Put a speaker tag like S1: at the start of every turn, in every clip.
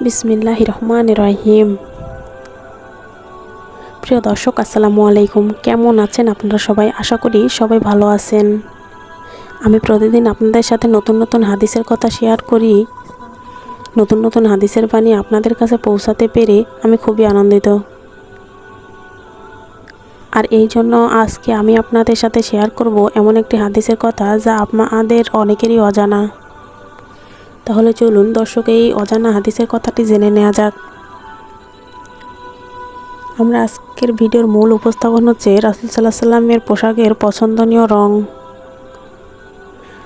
S1: বিসমিল্লাহ রহমান রহিম প্রিয় দর্শক, আসসালামু আলাইকুম। কেমন আছেন আপনারা সবাই? আশা করি সবাই ভালো আছেন। আমি প্রতিদিন আপনাদের সাথে নতুন নতুন হাদিসের কথা শেয়ার করি। নতুন নতুন হাদিসের বাণী আপনাদের কাছে পৌঁছাতে পেরে আমি খুবই আনন্দিত। আর এই জন্য আজকে আমি আপনাদের সাথে শেয়ার করব এমন একটি হাদিসের কথা যা আপনাদের অনেকেরই অজানা। তাহলে চলুন দর্শক, এই অজানা হাদিসের কথাটি জেনে নেওয়া যাক। আমরা আজকের ভিডিওর মূল উপস্থাপন হচ্ছে রাসুল সাল্লাহ সাল্লামের পোশাকের পছন্দনীয় রং।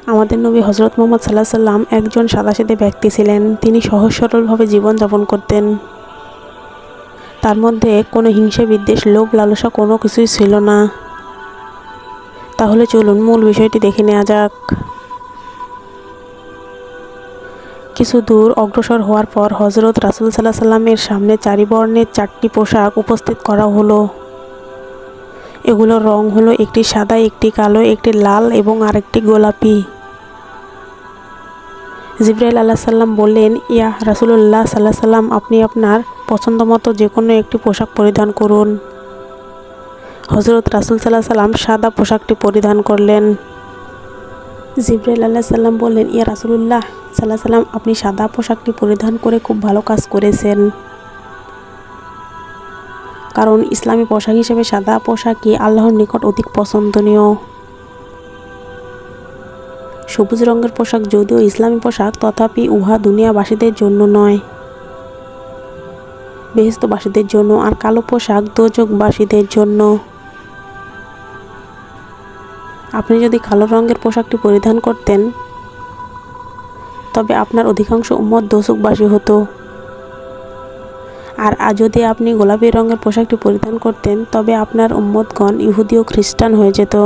S1: আমাদের নবী হজরত মোহাম্মদ সাল্লাহ সাল্লাম একজন সাদাসিদে ব্যক্তি ছিলেন। তিনি সহজ সরলভাবে জীবনযাপন করতেন। তার মধ্যে কোনো হিংসা, বিদ্বেষ, লোভ, লালসা কোনো কিছুই ছিল না। তাহলে চলুন মূল বিষয়টি দেখে নেওয়া যাক। কিছু দূর অগ্রসর হওয়ার পর হজরত রাসুল সাল্লাহ সাল্লামের সামনে চারি বর্ণের চারটি পোশাক উপস্থিত করা হলো। এগুলোর রং হলো একটি সাদা, একটি কালো, একটি লাল এবং আরেকটি গোলাপি। জিব্রাইল আল্লাহ সাল্লাম বললেন, ইয়া রাসুলুল্লাহ সাল্লাহ সাল্লাম আপনি আপনার পছন্দ মতো যে কোনো একটি পোশাক পরিধান করুন। হজরত রাসুল সাল্লাহ সাল্লাম সাদা পোশাকটি পরিধান করলেন। জিব্রাইল আল্লাহ সাল্লাম বললেন, ইয়া রাসুলুল্লাহ সাল্লাহ সাল্লাম, আপনি সাদা পোশাকটি পরিধান করে খুব ভালো কাজ করেছেন। কারণ ইসলামী পোশাক হিসেবে সাদা পোশাকই আল্লাহর নিকট অধিক পছন্দনীয়। সবুজ রঙের পোশাক যদিও ইসলামী পোশাক, তথাপি উহা দুনিয়াবাসীদের জন্য নয়। বেহেস্তবাসীদের জন্য আর কালো পোশাক দোজকবাসীদের জন্য। আপনি যদি কালো রঙের পোশাকটি পরিধান করতেন, তবে আপনার অধিকাংশ উম্মত দোষকবাসী হতো। আর যদি আপনি গোলাপি রঙের পোশাকটি পরিধান করতেন, তবে আপনার উম্মতগণ ইহুদি ও খ্রিস্টান হয়ে যেত।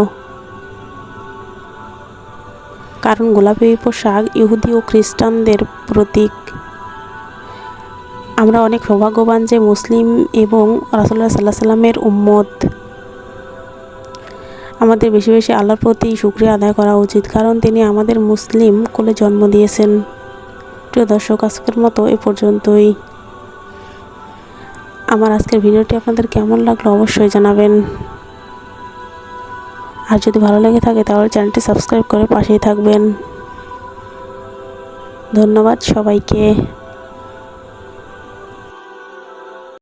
S1: কারণ গোলাপি পোশাক ইহুদি ও খ্রিস্টানদের প্রতীক। আমরা অনেক সৌভাগ্যবান যে মুসলিম এবং রাসুল্লাহ সাল্লাহ সাল্লামের উম্মত। আমাদের বেশি বেশি আল্লাহর প্রতি শুক্রিয়া আদায় করা উচিত, কারণ তিনি আমাদের মুসলিম কোলে জন্ম দিয়েছেন। প্রিয় দর্শক, আজকের মতো এ পর্যন্তই। আমার আজকের ভিডিওটি আপনাদের কেমন লাগল অবশ্যই জানাবেন। আর যদি ভালো লেগে থাকে তাহলে চ্যানেলটি সাবস্ক্রাইব করে পাশেই থাকবেন। ধন্যবাদ সবাইকে।